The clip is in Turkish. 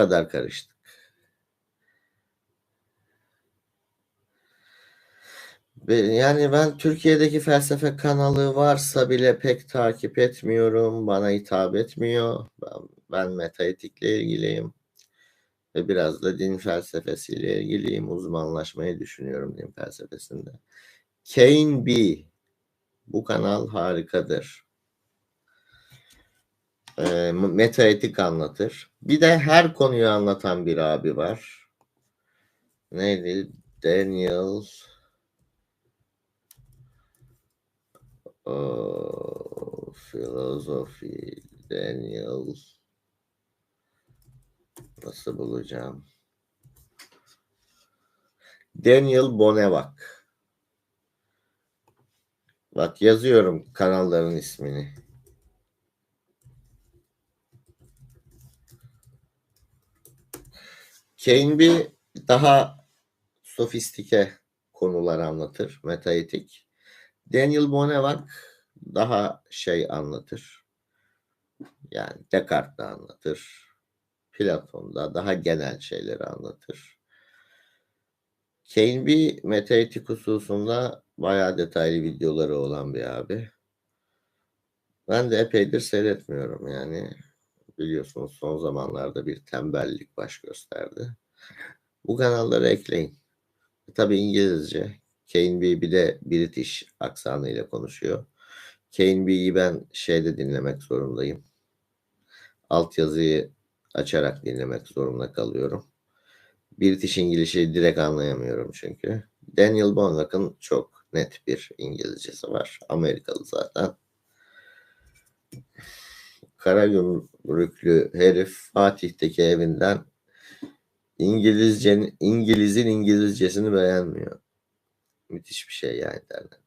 kadar karıştık. Yani ben Türkiye'deki felsefe kanalı varsa bile pek takip etmiyorum. Bana hitap etmiyor. Ben, ben metaetikle ilgiliyim. Ve biraz da din felsefesiyle ilgiliyim. Uzmanlaşmayı düşünüyorum din felsefesinde. Kane B. Bu kanal harikadır. E, metaetik anlatır. Bir de her konuyu anlatan bir abi var. Neydi? Daniel oh, Philosophy Daniel nasıl bulacağım? Daniel Bonevak. Bak yazıyorum kanalların ismini. Kane daha sofistike konular anlatır, metaetik. Daniel Bonevak daha şey anlatır. Yani Descartes de anlatır. Platon da daha genel şeyleri anlatır. Kane bir metaetik hususunda bayağı detaylı videoları olan bir abi. Ben de epeydir seyretmiyorum yani biliyorsunuz son zamanlarda bir tembellik baş gösterdi. Bu kanalları ekleyin. Tabi İngilizce. Kane B bir de British aksanıyla konuşuyor. Kane B'yi ben şeyde dinlemek zorundayım. Altyazıyı açarak dinlemek zorunda kalıyorum. British İngilizceyi direkt anlayamıyorum çünkü. Daniel Bonlock'ın çok net bir İngilizcesi var. Amerikalı zaten kara gümrüklü herif Fatih'teki evinden İngilizcenin İngiliz'in İngilizcesini beğenmiyor. Müthiş bir şey yani derler.